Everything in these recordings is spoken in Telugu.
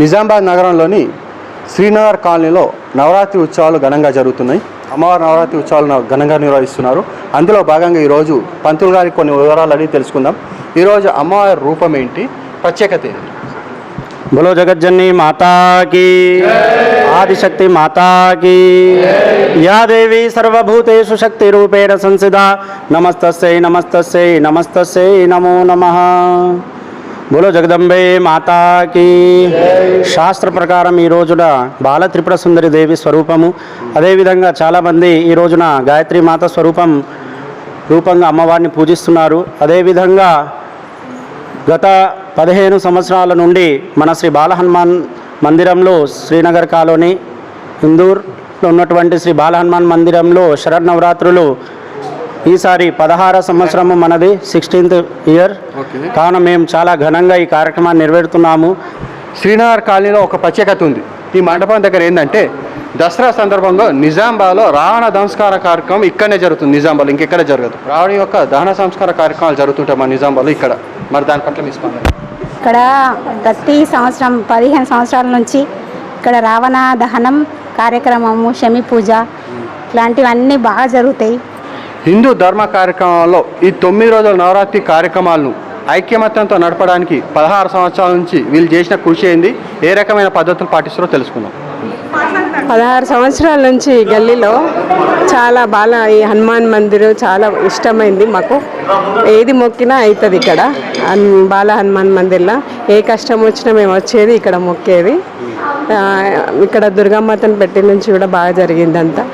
నిజామాబాద్ నగరంలోని శ్రీనగర్ కాలనీలో నవరాత్రి ఉత్సవాలు ఘనంగా జరుగుతున్నాయి. అమ్మవారి నవరాత్రి ఉత్సవాలు ఘనంగా నిర్వహిస్తున్నారు. అందులో భాగంగా ఈరోజు పంతులు గారికి కొన్ని వివరాలు అడిగి తెలుసుకుందాం. ఈరోజు అమ్మవారి రూపం ఏంటి? ప్రత్యేకత ఏంటి? బలో జగజ్జన్ని మాతాకి ఆదిశక్తి మాతాకి యా దేవి సర్వభూతేషు శక్తి రూపేణ సంసిద నమస్తస్యై నమస్తస్యై నమస్తస్యై నమో నమః. బోలో జగదంబే మాతాకి శాస్త్ర ప్రకారం ఈ రోజున బాల త్రిపుర సుందరి దేవి స్వరూపము. అదేవిధంగా చాలామంది ఈ రోజున గాయత్రి మాత స్వరూపం రూపంగా అమ్మవారిని పూజిస్తున్నారు. అదేవిధంగా గత పదిహేను సంవత్సరాల నుండి మన శ్రీ బాలహనుమాన్ మందిరంలో శ్రీనగర్ కాలనీ ఇందూర్లో ఉన్నటువంటి శ్రీ బాలహనుమాన్ మందిరంలో మందిరంలో శరన్నవరాత్రులు ఈసారి పదహార సంవత్సరము మనది సిక్స్టీన్త్ ఇయర్ కావున మేము చాలా ఘనంగా ఈ కార్యక్రమాన్ని నిర్వహిస్తున్నాము శ్రీనగర్ కాలనీలో ఒక ప్రత్యేకత ఉంది. ఈ మండపం దగ్గర ఏంటంటే దసరా సందర్భంగా నిజామాబాద్లో రావణ సంస్కార కార్యక్రమం ఇక్కడనే జరుగుతుంది నిజామాబాద్లో ఇంకెక్కడ జరగదు. రావణ యొక్క దహన సంస్కార కార్యక్రమాలు జరుగుతుంటాయి మన నిజామాబాద్లో ఇక్కడ. మరి దాని పట్ల మీ స్పందన? ఇక్కడ ప్రతి సంవత్సరం పదిహేను సంవత్సరాల నుంచి ఇక్కడ రావణ దహనం కార్యక్రమము శమి పూజ ఇట్లాంటివన్నీ బాగా జరుగుతాయి. హిందూ ధర్మ కార్యక్రమాల్లో ఈ తొమ్మిది రోజుల నవరాత్రి కార్యక్రమాలను ఐక్యమత్యంతో నడపడానికి పదహారు సంవత్సరాల నుంచి వీళ్ళు చేసిన కృషి ఏంది? ఏ రకమైన పద్ధతులు పాటిస్తారో తెలుసుకుందాం. పదహారు సంవత్సరాల నుంచి గల్లీలో చాలా బాల ఈ హనుమాన్ మందిర్ చాలా ఇష్టమైంది మాకు. ఏది మొక్కినా అవుతుంది ఇక్కడ. బాల హనుమాన్ మందిర్లో ఏ కష్టం వచ్చినా మేము వచ్చేది ఇక్కడ మొక్కేది. ఇక్కడ దుర్గామాతను పెట్టి నుంచి కూడా బాగా జరిగిందంతా.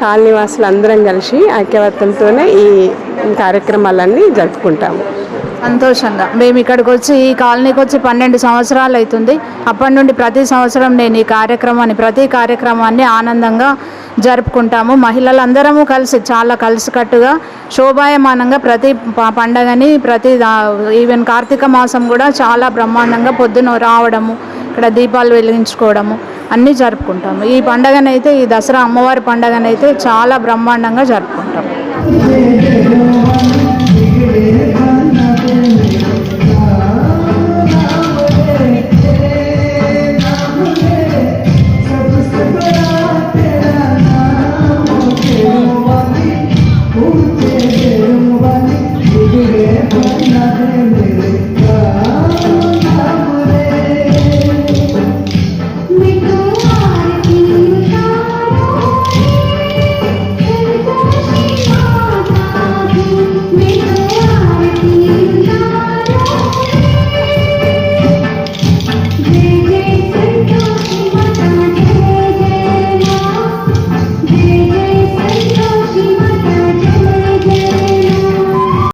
కాలనీ వాసులు అందరం కలిసి ఐక్యవత్తంతోనే ఈ కార్యక్రమాలన్నీ జరుపుకుంటాము. సంతోషంగా. మేము ఇక్కడికి వచ్చి ఈ కాలనీకి వచ్చి పన్నెండు సంవత్సరాలు అవుతుంది. అప్పటి నుండి ప్రతి సంవత్సరం నేను ఈ కార్యక్రమాన్ని ప్రతి కార్యక్రమాన్ని ఆనందంగా జరుపుకుంటాము. మహిళలందరము కలిసి చాలా కలిసికట్టుగా శోభాయమానంగా ప్రతి పండగని ప్రతి ఈవెన్ కార్తీక మాసం కూడా చాలా బ్రహ్మాండంగా పొద్దున రావడము అక్కడ దీపాలు వెలిగించుకోవడము అన్నీ జరుపుకుంటాము ఈ పండగనైతే ఈ దసరా అమ్మవారి పండగనైతే చాలా బ్రహ్మాండంగా జరుపుకుంటాం